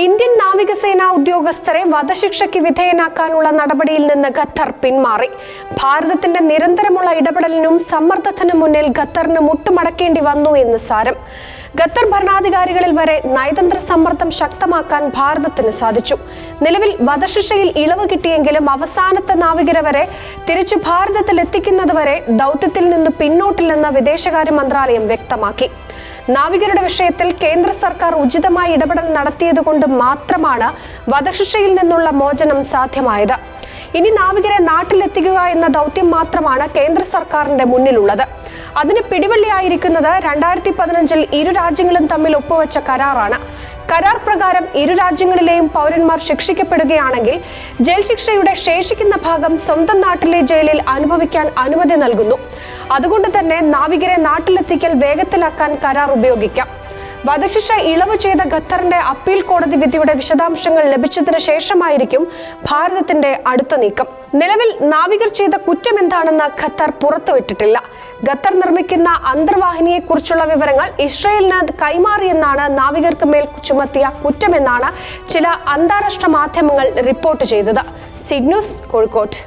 Indian നാവികസേനാ ഉദ്യോഗസ്ഥരെ വധശിക്ഷയ്ക്ക് വിധേയനാക്കാനുള്ള നടപടിയിൽ നിന്ന് ഖത്തർ പിന്മാറി. ഭാരതത്തിന്റെ നിരന്തരമുള്ള ഇടപെടലിനും സമ്മർദ്ദത്തിനും മുന്നിൽ ഖത്തറിന് മുട്ടുമടക്കേണ്ടി വന്നു എന്ന് സാരം. ഖത്തർ ഭരണാധികാരികളിൽ വരെ നയതന്ത്ര സമ്മർദ്ദം ശക്തമാക്കാൻ ഭാരതത്തിന് സാധിച്ചു. നിലവിൽ വധശിക്ഷയിൽ ഇളവ് കിട്ടിയെങ്കിലും അവസാനത്തെ നാവികരെ വരെ തിരിച്ചു ഭാരതത്തിൽ എത്തിക്കുന്നതുവരെ ദൗത്യത്തിൽ നിന്ന് പിന്നോട്ടില്ലെന്ന് വിദേശകാര്യ മന്ത്രാലയം വ്യക്തമാക്കി. നാവികരുടെ വിഷയത്തിൽ കേന്ദ്ര സർക്കാർ ഉചിതമായ ഇടപെടൽ നടത്തിയതുകൊണ്ട് മാത്രമാണ് വധശിക്ഷയിൽ നിന്നുള്ള മോചനം സാധ്യമായത്. ഇനി നാവികരെ നാട്ടിലെത്തിക്കുക എന്ന ദൗത്യം മാത്രമാണ് കേന്ദ്ര സർക്കാരിന്റെ മുന്നിലുള്ളത്. അതിന് പിടിവള്ളിയായിരിക്കുന്നത് രണ്ടായിരത്തി പതിനഞ്ചിൽ ഇരു രാജ്യങ്ങളും തമ്മിൽ ഒപ്പുവെച്ച കരാറാണ്. കരാർ പ്രകാരം ഇരു രാജ്യങ്ങളിലെയും പൗരന്മാർ ശിക്ഷിക്കപ്പെടുകയാണെങ്കിൽ ജയിൽ ശിക്ഷയുടെ ശേഷിക്കുന്ന ഭാഗം സ്വന്തം നാട്ടിലെ ജയിലിൽ അനുഭവിക്കാൻ അനുമതി നൽകുന്നു. അതുകൊണ്ട് തന്നെ നാവികരെ നാട്ടിലെത്തിക്കൽ വേഗത്തിലാക്കാൻ കരാർ ഉപയോഗിക്കാം. വധശിക്ഷ ഇളവ് ചെയ്ത ഖത്തറിന്റെ അപ്പീൽ കോടതി വിധിയുടെ വിശദാംശങ്ങൾ ലഭിച്ചതിന് ശേഷമായിരിക്കും ഭാരതത്തിന്റെ അടുത്ത നീക്കം. നിലവിൽ നാവികർ ചെയ്ത കുറ്റം എന്താണെന്ന് ഖത്തർ പുറത്തുവിട്ടിട്ടില്ല. ഖത്തർ നിർമ്മിക്കുന്ന അന്തർവാഹിനിയെക്കുറിച്ചുള്ള വിവരങ്ങൾ ഇസ്രയേലിന് കൈമാറിയെന്നാണ് നാവികർക്ക് മേൽ ചുമത്തിയ കുറ്റമെന്നാണ് ചില അന്താരാഷ്ട്ര മാധ്യമങ്ങൾ റിപ്പോർട്ട് ചെയ്തത്. സിഡ്ന്യൂസ് കോഴിക്കോട്.